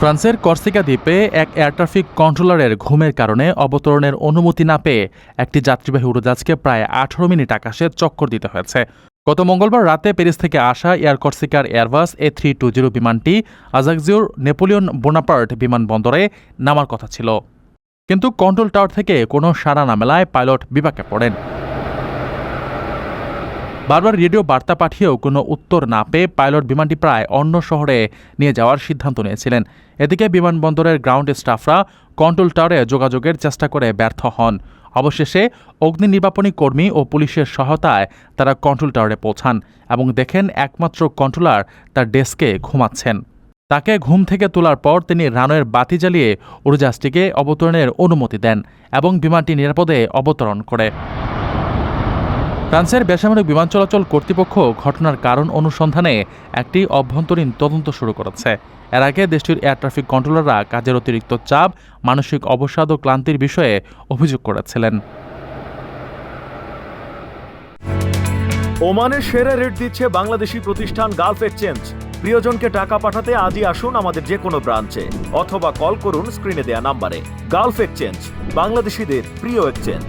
ফ্রান্সের কর্সিকা দ্বীপে এক এয়ার ট্রাফিক কন্ট্রোলারের ঘুমের কারণে অবতরণের অনুমতি না পেয়ে একটি যাত্রীবাহী উড়োজাহাজকে প্রায় আঠারো মিনিট আকাশে চক্কর দিতে হয়েছে। গত মঙ্গলবার রাতে প্যারিস থেকে আসা air কর্সিকার Airbus A three two zero বিমানটি আজাকজিওর নেপোলিয়ন বোনাপার্ট বিমানবন্দরে নামার কথা ছিল। কিন্তু কন্ট্রোল টাওয়ার থেকে কোনো সাড়া না মেলায় পাইলট বিপাকে পড়েন। বারবার রেডিও বার্তা পাঠিয়েও কোনো উত্তর না পেয়ে পাইলট বিমানটি প্রায় অন্য শহরে নিয়ে যাওয়ার সিদ্ধান্ত নিয়েছিলেন। এদিকে বিমানবন্দরের গ্রাউন্ড স্টাফরা কন্ট্রোল টাওয়ারে যোগাযোগের চেষ্টা করে ব্যর্থ হন। অবশেষে অগ্নি নির্বাপনী কর্মী ও পুলিশের সহায়তায় তারা কন্ট্রোল টাওয়ারে পৌঁছান এবং দেখেন একমাত্র কন্ট্রোলার তার ডেস্কে ঘুমাচ্ছেন। তাকে ঘুম থেকে তোলার পর তিনি রানওয়ের বাতি জ্বালিয়ে উড়োজাহাজটিকে অবতরণের অনুমতি দেন এবং বিমানটি নিরাপদে অবতরণ করে। ফ্রান্সের বেসামরিক বিমান চলাচল কর্তৃপক্ষ ঘটনার কারণ অনুসন্ধানে একটি অভ্যন্তরীণ তদন্ত শুরু করেছে। এর আগে দেশটির এয়ার ট্রাফিক কন্ট্রোলাররা কাজের অতিরিক্ত চাপ, মানসিক অবসাদ ও ক্লান্তির বিষয়ে অভিযোগ করেছিলেন। ওমানের সেরা রেট দিচ্ছে বাংলাদেশি প্রতিষ্ঠান গালফ এক্সচেঞ্জ প্রিয়জনকে টাকা পাঠাতে আজই আসুন আমাদের যে কোনো ব্রাঞ্চে, অথবা কল করুন স্ক্রিনে দেয়া নাম্বারে। গালফ এক্সচেঞ্জ বাংলাদেশিদের প্রিয় এক্সচেঞ্জ